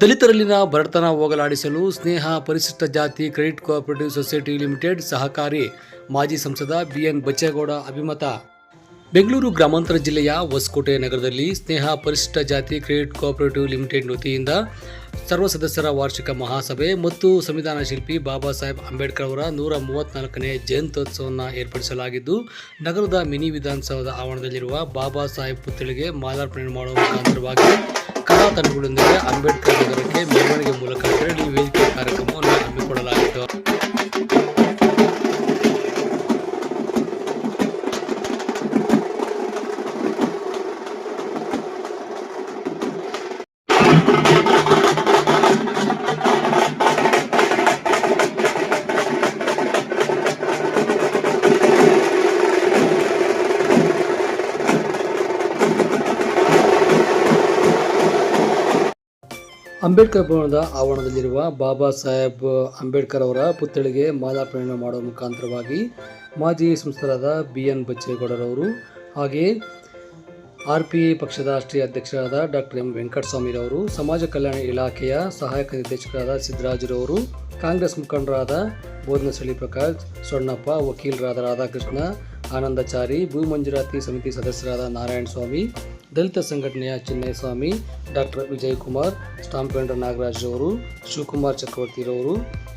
ದಲಿತರಲ್ಲಿನ ಬಡತನ ಹೋಗಲಾಡಿಸಲು ಸ್ನೇಹ ಪರಿಶಿಷ್ಟ ಜಾತಿ ಕ್ರೆಡಿಟ್ ಕೋಆಪರೇಟಿವ್ ಸೊಸೈಟಿ ಲಿಮಿಟೆಡ್ ಸಹಕಾರಿ ಮಾಜಿ ಸಂಸದ ಬಿಎನ್ ಬಚ್ಚೇಗೌಡ ಅಭಿಮತ. ಬೆಂಗಳೂರು ಗ್ರಾಮಾಂತರ ಜಿಲ್ಲೆಯ ಹೊಸಕೋಟೆ ನಗರದಲ್ಲಿ ಸ್ನೇಹ ಪರಿಶಿಷ್ಟ ಜಾತಿ ಕ್ರೆಡಿಟ್ ಕೋಆಪರೇಟಿವ್ ಲಿಮಿಟೆಡ್ ವತಿಯಿಂದ ಸರ್ವ ಸದಸ್ಯರ ವಾರ್ಷಿಕ ಮಹಾಸಭೆ ಮತ್ತು ಸಂವಿಧಾನ ಶಿಲ್ಪಿ ಬಾಬಾ ಸಾಹೇಬ್ ಅಂಬೇಡ್ಕರ್ ಅವರ ನೂರ ಮೂವತ್ತ್ನಾಲ್ಕನೇ ಜಯಂತ್ಯೋತ್ಸವವನ್ನು ಏರ್ಪಡಿಸಲಾಗಿದ್ದು, ನಗರದ ಮಿನಿ ವಿಧಾನಸೌಧದ ಆವರಣದಲ್ಲಿರುವ ಬಾಬಾ ಸಾಹೇಬ್ ಪುತ್ಥಳಿಗೆ ಮಾಲಾರ್ಪಣೆ ಮಾಡುವ ಮುಖಾಂತರವಾಗಿ ತಂಡಗಳೊಂದಿಗೆ ಅಂಬೇಡ್ಕರ್ ನಗರಕ್ಕೆ ಮೆರವಣಿಗೆ ಮೂಲಕ ತೆರಳಿ ಕಾರ್ಯಕ್ರಮವನ್ನು ಹಮ್ಮಿಕೊಳ್ಳಲಾಗಿತ್ತು. ಅಂಬೇಡ್ಕರ್ ಭವನದ ಆವರಣದಲ್ಲಿರುವ ಬಾಬಾ ಸಾಹೇಬ್ ಅಂಬೇಡ್ಕರ್ ಅವರ ಪುತ್ಥಳಿಗೆ ಮಾಲಾರ್ಪಣೆ ಮಾಡುವ ಮುಖಾಂತರವಾಗಿ ಮಾಜಿ ಸಂಸದರಾದ ಬಿ ಎನ್ ಬಚ್ಚೇಗೌಡರವರು ಹಾಗೆಯೇ ಆರ್ ಪಿ ಪಕ್ಷದ ರಾಷ್ಟ್ರೀಯ ಅಧ್ಯಕ್ಷರಾದ ಡಾಕ್ಟರ್ ಎಂ ವೆಂಕಟಸ್ವಾಮಿರವರು ಸಮಾಜ ಕಲ್ಯಾಣ ಇಲಾಖೆಯ ಸಹಾಯಕ ನಿರ್ದೇಶಕರಾದ ಸಿದ್ದರಾಜುರವರು, ಕಾಂಗ್ರೆಸ್ ಮುಖಂಡರಾದ ಬೋಧನಸಳಿ ಪ್ರಕಾಶ್, ಸೊಣ್ಣಪ್ಪ, ವಕೀಲರಾದ ರಾಧಾಕೃಷ್ಣ, ಆನಂದಾಚಾರಿ, ಭೂ ಮಂಜೂರಾತಿ ಸಮಿತಿ ಸದಸ್ಯರಾದ ನಾರಾಯಣ ಸ್ವಾಮಿ ದಲಿತ ಸಂಘಟನೆಯ Chinnayaswamy doctor Vijay Kumar stamp vendor Nagaraj ಅವರು ಶಿವಕುಮಾರ್ ಚಕ್ರವರ್ತಿರವರು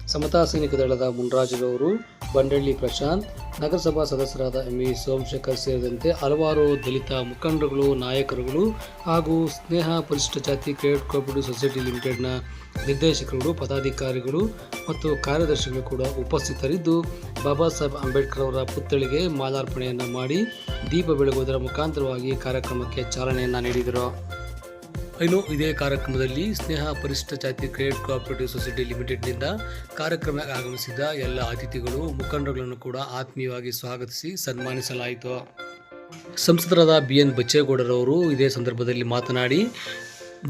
ಸಮತಾ ಸೈನಿಕ ದಳದ ಮುನ್ರಾಜುರವರು ಬಂಡಳ್ಳಿ ಪ್ರಶಾಂತ್, ನಗರಸಭಾ ಸದಸ್ಯರಾದ ಎಂ ವಿ ಸೋಮಶೇಖರ್ ಸೇರಿದಂತೆ ಹಲವಾರು ದಲಿತ ಮುಖಂಡರುಗಳು, ನಾಯಕರುಗಳು ಹಾಗೂ ಸ್ನೇಹ ಪರಿಶಿಷ್ಟ ಜಾತಿ ಕ್ರೆಡಿಟ್ ಕೋಪರೇಟಿವ್ ಸೊಸೈಟಿ ಲಿಮಿಟೆಡ್ನ ನಿರ್ದೇಶಕರುಗಳು, ಪದಾಧಿಕಾರಿಗಳು ಮತ್ತು ಕಾರ್ಯದರ್ಶಿಗಳು ಕೂಡ ಉಪಸ್ಥಿತರಿದ್ದು, ಬಾಬಾ ಸಾಹೇಬ್ ಅಂಬೇಡ್ಕರ್ ಅವರ ಪುತ್ಥಳಿಗೆ ಮಾಲಾರ್ಪಣೆಯನ್ನು ಮಾಡಿ ದೀಪ ಬೆಳಗುವುದರ ಮುಖಾಂತರವಾಗಿ ಕಾರ್ಯಕ್ರಮಕ್ಕೆ ಚಾಲನೆಯನ್ನು ನೀಡಿದರು. ಇನ್ನು ಇದೇ ಕಾರ್ಯಕ್ರಮದಲ್ಲಿ ಸ್ನೇಹ ಪರಿಶಿಷ್ಟ ಜಾತಿ ಕ್ರೆಡಿಟ್ ಕೋಆಪರೇಟಿವ್ ಸೊಸೈಟಿ ಲಿಮಿಟೆಡ್ನಿಂದ ಕಾರ್ಯಕ್ರಮಕ್ಕೆ ಆಗಮಿಸಿದ ಎಲ್ಲ ಅತಿಥಿಗಳು ಮುಖಂಡರುಗಳನ್ನು ಕೂಡ ಆತ್ಮೀಯವಾಗಿ ಸ್ವಾಗತಿಸಿ ಸನ್ಮಾನಿಸಲಾಯಿತು. ಸಂಸದರಾದ ಬಿ ಎನ್ ಬಚ್ಚೇಗೌಡರವರು ಇದೇ ಸಂದರ್ಭದಲ್ಲಿ ಮಾತನಾಡಿ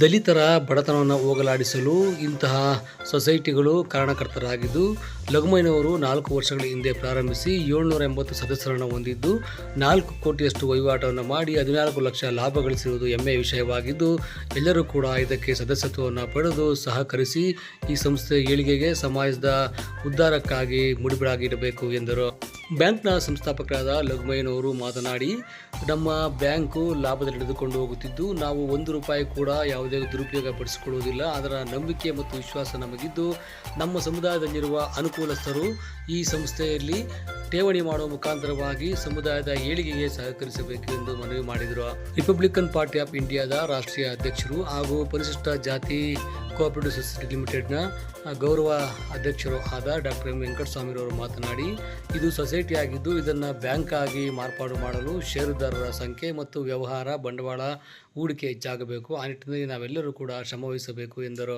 ದಲಿತರ ಬಡತನವನ್ನು ಹೋಗಲಾಡಿಸಲು ಇಂತಹ ಸೊಸೈಟಿಗಳು ಕಾರಣಕರ್ತರಾಗಿದ್ದು ಲಘುಮಯ್ಯನವರು ನಾಲ್ಕು ವರ್ಷಗಳ ಹಿಂದೆ ಪ್ರಾರಂಭಿಸಿ ಏಳ್ನೂರ ಎಂಬತ್ತು ಸದಸ್ಯರನ್ನು ಹೊಂದಿದ್ದು, ನಾಲ್ಕು ಕೋಟಿಯಷ್ಟು ವಹಿವಾಟವನ್ನು ಮಾಡಿ ಹದಿನಾಲ್ಕು ಲಕ್ಷ ಲಾಭ ಗಳಿಸಿರುವುದು ಹೆಮ್ಮೆಯ ವಿಷಯವಾಗಿದ್ದು, ಎಲ್ಲರೂ ಕೂಡ ಇದಕ್ಕೆ ಸದಸ್ಯತ್ವವನ್ನು ಪಡೆದು ಸಹಕರಿಸಿ ಈ ಸಂಸ್ಥೆ ಏಳಿಗೆಗೆ ಸಮಾಜದ ಉದ್ಧಾರಕ್ಕಾಗಿ ಮುಡಿಬಿಡಾಗಿಡಬೇಕು ಎಂದರು. ಬ್ಯಾಂಕ್ನ ಸಂಸ್ಥಾಪಕರಾದ ಲಘುಮಯ್ಯನವರು ಮಾತನಾಡಿ, ನಮ್ಮ ಬ್ಯಾಂಕು ಲಾಭದಲ್ಲಿ ನಡೆದುಕೊಂಡು ಹೋಗುತ್ತಿದ್ದು, ನಾವು ಒಂದು ರೂಪಾಯಿ ಕೂಡ ಯಾವುದೇ ದುರುಪಯೋಗ ಪಡಿಸಿಕೊಳ್ಳುವುದಿಲ್ಲ ಅದರ ನಂಬಿಕೆ ಮತ್ತು ವಿಶ್ವಾಸ ನಮಗಿದ್ದು, ನಮ್ಮ ಸಮುದಾಯದಲ್ಲಿರುವ ಅನುಕೂಲಸ್ಥರು ಈ ಸಂಸ್ಥೆಯಲ್ಲಿ ಠೇವಣಿ ಮಾಡುವ ಮುಖಾಂತರವಾಗಿ ಸಮುದಾಯದ ಏಳಿಗೆಗೆ ಸಹಕರಿಸಬೇಕು ಎಂದು ಮನವಿ ಮಾಡಿದರು. ರಿಪಬ್ಲಿಕನ್ ಪಾರ್ಟಿ ಆಫ್ ಇಂಡಿಯಾದ ರಾಷ್ಟ್ರೀಯ ಅಧ್ಯಕ್ಷರು ಹಾಗೂ ಪರಿಶಿಷ್ಟ ಜಾತಿ ಕೋಆಪರೇಟಿವ್ ಸೊಸೈಟಿ ಲಿಮಿಟೆಡ್ನ ಗೌರವ ಅಧ್ಯಕ್ಷರು ಆದ ಡಾಕ್ಟರ್ ಎಂ ವೆಂಕಟಸ್ವಾಮಿರವರು ಮಾತನಾಡಿ, ಇದು ಸೊಸೈಟಿ ಆಗಿದ್ದು ಇದನ್ನು ಬ್ಯಾಂಕ್ ಆಗಿ ಮಾರ್ಪಾಡು ಮಾಡಲು ಷೇರುದಾರರ ಸಂಖ್ಯೆ ಮತ್ತು ವ್ಯವಹಾರ ಬಂಡವಾಳ ಹೂಡಿಕೆ ಹೆಚ್ಚಾಗಬೇಕು. ಆ ನಿಟ್ಟಿನಲ್ಲಿ ನಾವೆಲ್ಲರೂ ಕೂಡ ಶ್ರಮವಹಿಸಬೇಕು ಎಂದರು.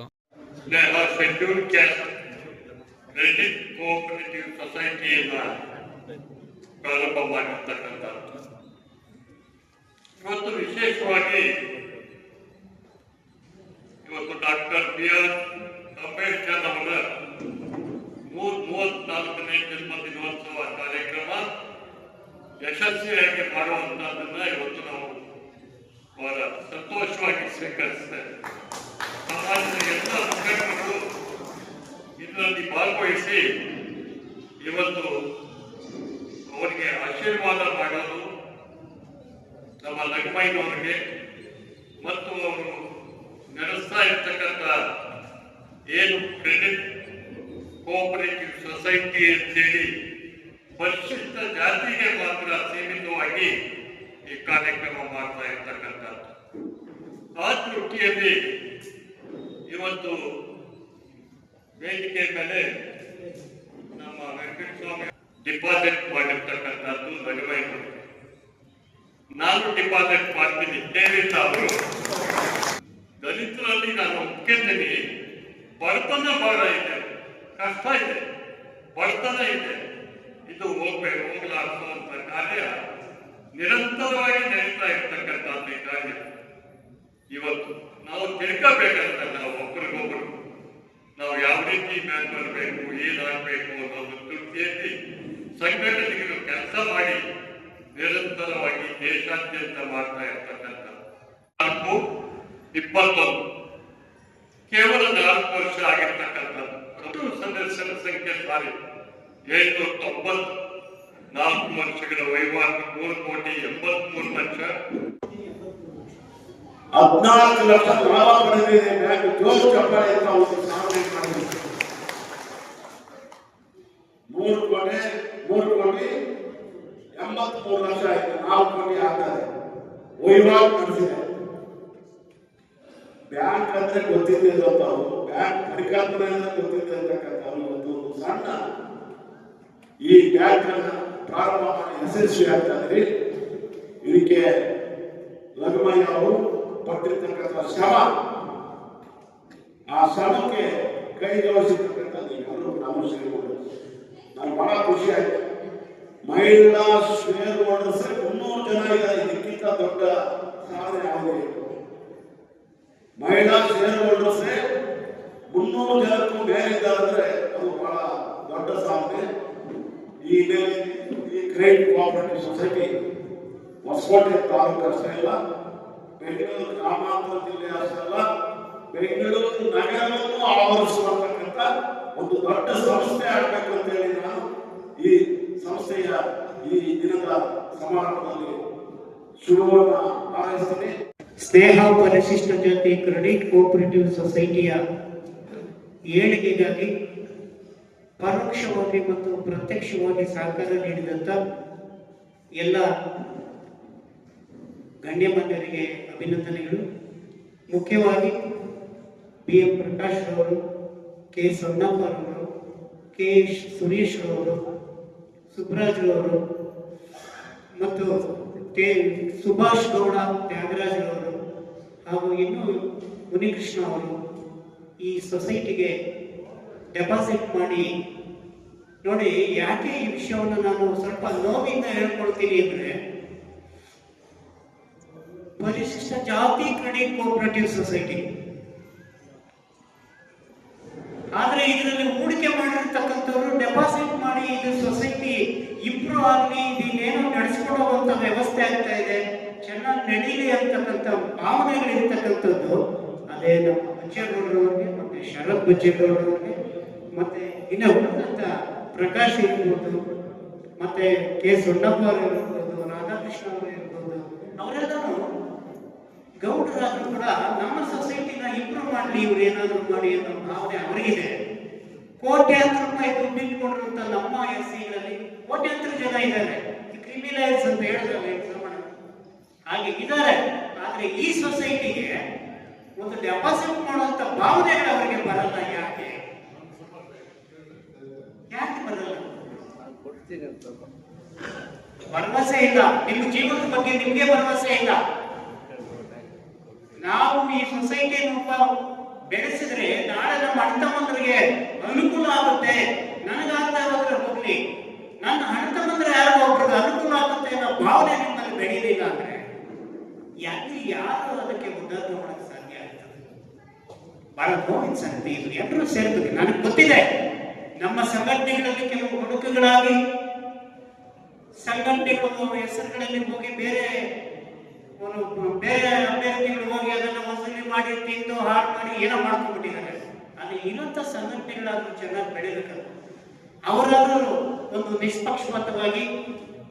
ಪ್ರಾರಂಭ ಮಾಡಿರ್ತಕ್ಕಂಥ ಇವತ್ತು ವಿಶೇಷವಾಗಿ ಇವತ್ತು ಡಾಕ್ಟರ್ ಬಿ ಆರ್ ಅಂಬೇಡ್ಕರ್ ಅವರ ನೂರ ಮೂವತ್ನಾಲ್ಕನೇ ಜನ್ಮ ದಿನೋತ್ಸವ ಕಾರ್ಯಕ್ರಮ ಯಶಸ್ವಿಯಾಗಿ ಮಾಡುವಂತಹದನ್ನ ಇವತ್ತು ನಾವು ಬಹಳ ಸಂತೋಷವಾಗಿ ಸ್ವೀಕರಿಸ್ತೇವೆ. ಸಮಾಜದ ಎಲ್ಲ ಮುಖಂಡರು ಇದರಲ್ಲಿ ಭಾಗವಹಿಸಿ ಇವತ್ತು ಅವರಿಗೆ ಆಶೀರ್ವಾದ ಮಾಡೋದು ನಮ್ಮ ಲಕ್ಷ್ಮಯ್ಯನವರಿಗೆ ಮತ್ತು ಅವರು ನಡೆಸ್ತಾ ಇರ್ತಕ್ಕಂಥ ಏನು ಕ್ರೆಡಿಟ್ ಕೋಪರೇಟಿವ್ ಸೊಸೈಟಿ ಅಂತೇಳಿ ಪರಿಶಿಷ್ಟ ಜಾತಿಗೆ ಮಾತ್ರ ಸೀಮಿತವಾಗಿ ಈ ಕಾರ್ಯಕ್ರಮ ಮಾಡ್ತಾ ಇರ್ತಕ್ಕಂಥದ್ದು. ಆ ದೃಷ್ಟಿಯಲ್ಲಿ ಇವತ್ತು ವೇದಿಕೆ ಮೇಲೆ ನಮ್ಮ ವೆಂಕಟಸ್ವಾಮಿ ಡಿಪಾಸಿಟ್ ಮಾಡಿರ್ತಕ್ಕಂಥದ್ದು ನಗರವಾಗಿ ನಾನು ಡಿಪಾಸಿಟ್ ಮಾಡ್ತೀನಿ. ದೇವಿಂದ ಅವರು. ದಲಿತರಲ್ಲಿ ನಾನು ಒಪ್ಕೊಂತೀನಿ ಬಡತನ ಬಹಳ ಇದೆ, ಕಷ್ಟ ಇದೆ, ಬಡತನ ಇದೆ. ಇದು ಹೋಗ್ಬೇಕು ಹೋಗ್ಲಾರ್ಸುವಂತ ಕಾರ್ಯ ನಿರಂತರವಾಗಿ ನಡೀತಾ ಇರ್ತಕ್ಕಂಥ ಕಾರ್ಯ. ಇವತ್ತು ನಾವು ತಿಳ್ಕೋಬೇಕಂತ ನಾವು ಒಬ್ಬರಿಗೊಬ್ಬರು ನಾವು ಯಾವ ರೀತಿ ಮ್ಯಾಚ್ ಬರಬೇಕು, ಏನಾಗಬೇಕು ಅನ್ನೋದು ತೃಪ್ತಿಯಲ್ಲಿ ಸಂಘಟನೆಗಳು ಕೆಲಸ ಮಾಡಿ ನಿರಂತರವಾಗಿ ದೇಶಾದ್ಯಂತ ಮಾಡ್ತಾ ನಾಲ್ಕು ಇಪ್ಪತ್ತೊಂದು. ಕೇವಲ ನಾಲ್ಕು ವರ್ಷ ಆಗಿರ್ತಕ್ಕಂಥದ್ದು. ಸದಸ್ಯರ ಸಂಖ್ಯೆ ಸಾರಿ ಏಳ್ನೂರ ತೊಂಬತ್ತು. ನಾಲ್ಕು ವರ್ಷಗಳ ವಹಿವಾಟು, ಮೂರು ಕೋಟಿ ಎಂಬತ್ಮೂರು ಲಕ್ಷ. ಹದಿನಾಲ್ಕು ಲಕ್ಷ ಲಾಭ ಪಡೆದಿದೆ ಜೋರ್ ಚಪ್ಪಾಳೆಯಿಂದ ಒಂದು ಸಾಧನೆ ಮಾಡಿದೆ ಮೂರು ಕೋಟಿ ಮೂರು ಕೋಟಿ ಎಂಬತ್ಮೂರು ಲಕ್ಷ ಆಯ್ತು ನಾಲ್ಕು ಕೋಟಿ ಆಗ್ತದೆ ವಹಿವಾಟು ನಡೆಸಿದೆ ಬ್ಯಾಂಕ್ ಅಂದ್ರೆ ಅಂತ ಅವರು. ಬ್ಯಾಂಕ್ ಪರಿಕಲ್ಪನೆ ಅಂದ್ರೆ ಗೊತ್ತಿದೆ ಅಂತಕ್ಕಂಥ ಒಂದು ಸಣ್ಣ ಈ ಬ್ಯಾಂಕ್ ಅನ್ನ ಪ್ರಾರಂಭ ಮಾಡಿ ಯಶಸ್ವಿ ಆಗ್ತಾ ಇದಕ್ಕೆ ಲಘುಮಯ್ಯ ಅವರು ಪಟ್ಟಿರ್ತಕ್ಕಂಥ ಶ್ರಮ. ಆ ಶ್ರಮಕ್ಕೆ ಕೈ ಜೋಡಿಸಿರ್ತಕ್ಕಂಥ ನೀವೆಲ್ಲರೂ ನಾವು ಸೇರಿಕೊಂಡು. ನಾನು ಬಹಳ ಖುಷಿ ಆಯ್ತು ಮಹಿಳಾ ಶೇರ್ ಮುನ್ನೂರು ಜನ ಇದಕ್ಕಿಂತ ದೊಡ್ಡ ಸಾಧನೆ ಆಗಿದೆ. ಮಹಿಳಾ ಹೋಲ್ಡರ್ಸ್ ಮುನ್ನೂರು ಜನಕ್ಕೂ ಮೇಲಿದ್ದಾರೆ ಅದು ಬಹಳ ದೊಡ್ಡ ಸಾಧನೆ. ಈ ಈ credit cooperative society Hosakote taluk ಅಷ್ಟೇ ಇಲ್ಲ ಬೆಂಗಳೂರು ಗ್ರಾಮಾಂತರ ಜಿಲ್ಲೆ ಅಷ್ಟೇ ಅಲ್ಲ, ಬೆಂಗಳೂರು ನಗರವನ್ನು ಆವರಿಸುವಂತಕ್ಕಂಥ ಒಂದು ದೊಡ್ಡ ಸಂಸ್ಥೆ ಆಗಬೇಕು ಅಂತ ಹೇಳಿ ನಾನು ಈ ಸಂಸ್ಥೆಯ ಈ ದಿನದ ಸಮಾರಂಭದಲ್ಲಿ ಶುಭವನ್ನ ಹಾರೈಸ್ತೀನಿ. ಸ್ನೇಹ, ಪರಿಶಿಷ್ಟ ಜಾತಿ, ಕ್ರೆಡಿಟ್ ಕೋಆಪರೇಟಿವ್ ಸೊಸೈಟಿಯ ಏಳಿಗೆಗಾಗಿ ಪರೋಕ್ಷವಾಗಿ ಮತ್ತು ಪ್ರತ್ಯಕ್ಷವಾಗಿ ಸಹಕಾರ ನೀಡಿದಂಥ ಎಲ್ಲ ಗಣ್ಯಮಾನ್ಯರಿಗೆ ಅಭಿನಂದನೆಗಳು. ಮುಖ್ಯವಾಗಿ ಬಿ ಎಂ ಪ್ರಕಾಶ್ ಅವರು ಕೆ ಸೊನ್ನಪ್ಪರವರು ಕೆ ಸುರೇಶ್ ಅವರು ಸುಬ್ರಾಜ್ ಅವರು ಮತ್ತು ಕೆ ಸುಭಾಷ್ ಗೌಡ ತ್ಯಾಗರಾಜ್ ಅವರು ಹಾಗೂ ಇನ್ನು ಮುನಿಕೃಷ್ಣ ಅವರು ಈ ಸೊಸೈಟಿಗೆ ಡೆಪಾಸಿಟ್ ಮಾಡಿ, ನೋಡಿ, ಯಾಕೆ ಈ ವಿಷಯವನ್ನು ನಾನು ಸ್ವಲ್ಪ ನೋವಿಂದ ಹೇಳ್ಕೊಳ್ತೀನಿ ಅಂದ್ರೆ, ಪರಿಶಿಷ್ಟ ಜಾತಿ ಕ್ರೆಡಿಟ್ ಕೋಆಪರೇಟಿವ್ ಸೊಸೈಟಿ ಆದರೆ ಇದರಲ್ಲಿ ಹೂಡಿಕೆ ಮಾಡಿರ್ತಕ್ಕಂಥವ್ರು ಡೆಪಾಸಿಟ್ ಮಾಡಿ, ಇದು ಸೊಸೈಟಿ ಇಂಪ್ರೂವ್ ಆಗಲಿ ಇದೇನೋ ನಡೆಸ್ಕೊಂಡು ಹೋಗುವಂತ ವ್ಯವಸ್ಥೆ ಆಗ್ತಾ ಇದೆ. ಚೆನ್ನಾಗಿ ನಡೀಲಿ ಅಂತಕ್ಕಂಥ ಭಾವನೆಗಳು ಇರ್ತಕ್ಕಂಥದ್ದು, ಅದೇ ನಮ್ಮ ಬಚ್ಚೇಗೌಡರವ್ರಿಗೆ, ಮತ್ತೆ ಶರತ್ ಬಚ್ಚೇಗೌಡರವ್ರಿಗೆ, ಮತ್ತೆ ಇನ್ನ ಉನ್ನತ ಪ್ರಕಾಶ್ ಇರ್ಬೋದು, ಮತ್ತೆ ಕೆ ಸೊಣ್ಣಪ್ಪ ಅವರು ಇರ್ಬೋದು, ರಾಧಾಕೃಷ್ಣ ಅವರು ಇರ್ಬೋದು ಅವರೆಲ್ಲರೂ ಗೌಡರಾದ್ರೂ ಕೂಡ ನಮ್ಮ ಸೊಸೈಟಿನ ಇಂಪ್ರೂವ್ ಮಾಡಲಿ, ಇವ್ರು ಏನಾದ್ರೂ ಮಾಡಿ ಅನ್ನೋ ಭಾವನೆ ಅವರಿಗಿದೆ. ಕೋಟ್ಯಾಂತರ ರೂಪಾಯಿ ದುಡ್ಡು ಇಟ್ಕೊಂಡಿರುವಂತ ನಮ್ಮ ಎಸ್ ಸಿಗಳಲ್ಲಿ ಕೋಟ್ಯಾಂತರ ಜನ ಇದ್ದಾರೆ. ಕ್ರಿಮಿನಲ್ಸ್ ಅಂತ ಪ್ರಮಾಣ ಹಾಗೆ ಇದ್ದಾರೆ. ಆದ್ರೆ ಈ ಸೊಸೈಟಿಗೆ ಒಂದು ಡೆಪಾಸಿಟ್ ಮಾಡುವಂತ ಭಾವನೆಗಳು ಅವರಿಗೆ ಬರಲ್ಲ ಯಾಕೆ? ಯಾಕೆ ಬರಲ್ಲ? ಭರವಸೆ ಇಲ್ಲ. ನಿಮ್ಮ ಜೀವನದ ಬಗ್ಗೆ ನಿಮ್ಗೆ ಭರವಸೆ ಇಲ್ಲ. ನಾವು ಈ ಸೊಸೈಟಿಯನ್ನು ಬೆಳೆಸಿದ್ರೆ ನಾಳೆ ನಮ್ಮ ಅಣ್ಣ ತಮ್ಮಂದ್ರಿಗೆ ಅನುಕೂಲ ಆಗುತ್ತೆ. ನನಗಾಗ್ತಾ ಇರೋದ್ರೆ ಹೋಗ್ಲಿ. ನನ್ನ ಅಣ್ಣ ಯಾರು ಅನುಕೂಲ ಆಗುತ್ತೆ ಅನ್ನೋ ಭಾವನೆ ನಿಮ್ಮಲ್ಲಿ ಬೆಳೀಲಿಲ್ಲ ಅಂದ್ರೆ ಯಾರು ಅದಕ್ಕೆ ಉದ್ದಾರ ಮಾಡಕ್ಕೆ ಸಾಧ್ಯ ಆಗ್ತದೆ? ಬಹಳ ನೋವಿನ ಸಂಗತಿ ಇದು. ಎಲ್ಲರೂ ಸೇರ್ಬೇಕು. ನನಗೆ ಗೊತ್ತಿದೆ. ನಮ್ಮ ಸಂಘಟನೆಗಳಲ್ಲಿ ಕೆಲವು ಹುಡುಕುಗಳಾಗಿ ಸಂಘಟನೆಗಳು ಹೆಸರುಗಳಲ್ಲಿ ಹೋಗಿ ಬೇರೆ ಬೇರೆ ಅಭ್ಯರ್ಥಿಗಳು ಹೋಗಿ ಅದನ್ನ ವಸೂಲಿ ಮಾಡಿ, ತಿಂದು, ಹಾಳು ಮಾಡಿ ಏನೋ ಮಾಡ್ಕೊಂಡ್ಬಿಟ್ಟಿದ್ದಾರೆ. ಅಲ್ಲಿ ಇನ್ನೊಂಥ ಸಂಘಟನೆಗಳಾದ್ರೂ ಚೆನ್ನಾಗಿ ಬೆಳಿಬೇಕಲ್ಲ ಅವರಾದ್ರೂ ಒಂದು ನಿಷ್ಪಕ್ಷಪಾತವಾಗಿ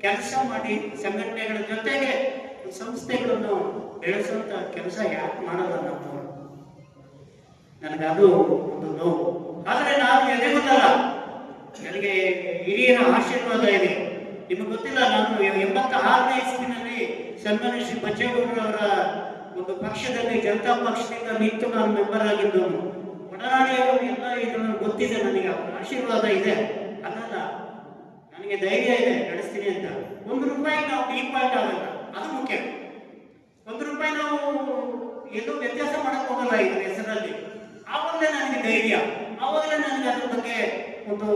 ಕೆಲಸ ಮಾಡಿ ಸಂಘಟನೆಗಳ ಜೊತೆಗೆ ಸಂಸ್ಥೆಗಳನ್ನು ಬೆಳೆಸುವಂತ ಕೆಲಸ ಯಾಕೆ ಮಾಡಲ್ಲ ನಮ್ಮವರು ನನಗದು ಒಂದು ನೋವು. ಆದರೆ ನಾನು ಎದೆಗುತ್ತಲ್ಲ ನನಗೆ ಹಿರಿಯರ ಆಶೀರ್ವಾದ ಇದೆ. ನಿಮಗೆ ಗೊತ್ತಿಲ್ಲ, ನಾನು ಎಂಬತ್ತ ಆರನೇ ಇಸ್ವಿನಲ್ಲಿ ಶ್ರೀ ಬಚ್ಚೇಗೌಡರವರ ಒಂದು ಪಕ್ಷದಲ್ಲಿ ಜನತಾ ಪಕ್ಷದಿಂದ ನಿಂತು ನಾನು ಮೆಂಬರ್ ಆಗಿದ್ದವನು ಒಡನಾಡಿಯವರು ಎಲ್ಲ ಇದನ್ನು ಗೊತ್ತಿದೆ, ನನಗೆ ಆಶೀರ್ವಾದ ಇದೆ. ಅಲ್ಲಲ್ಲ, ನನಗೆ ಧೈರ್ಯ ಇದೆ, ನಡೆಸ್ತೀನಿ ಅಂತ. ಒಂದು ರೂಪಾಯಿ ನಾವು ಪಾಯಿಂಟ್ ಆಗಲ್ಲ ಅದು ಮುಖ್ಯ ಒಂದು ರೂಪಾಯಿ ನಾವು ಎಲ್ಲೂ ವ್ಯತ್ಯಾಸ ಮಾಡಕ್ ಹೋಗಲ್ಲ ಇದ್ರ ಹೆಸರಲ್ಲಿ ಆವಾಗಲೇ ನನಗೆ ಧೈರ್ಯ ಆವಾಗಲೇ ನನಗೆ ಅದ್ರ ಬಗ್ಗೆ ಒಂದು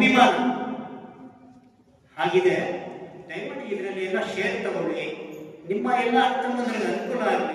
ಅಭಿಮಾನ. ಹಾಗಿದೆ. ದಯಮಾಡಿ ಇದರಲ್ಲಿ ಎಲ್ಲ ಶೇರ್ ತಗೊಳ್ಳಿ. ನಿಮ್ಮ ಎಲ್ಲ ತಮ್ಮಂದ್ರಿಗೆ ಅನುಕೂಲ ಆಗಲಿ.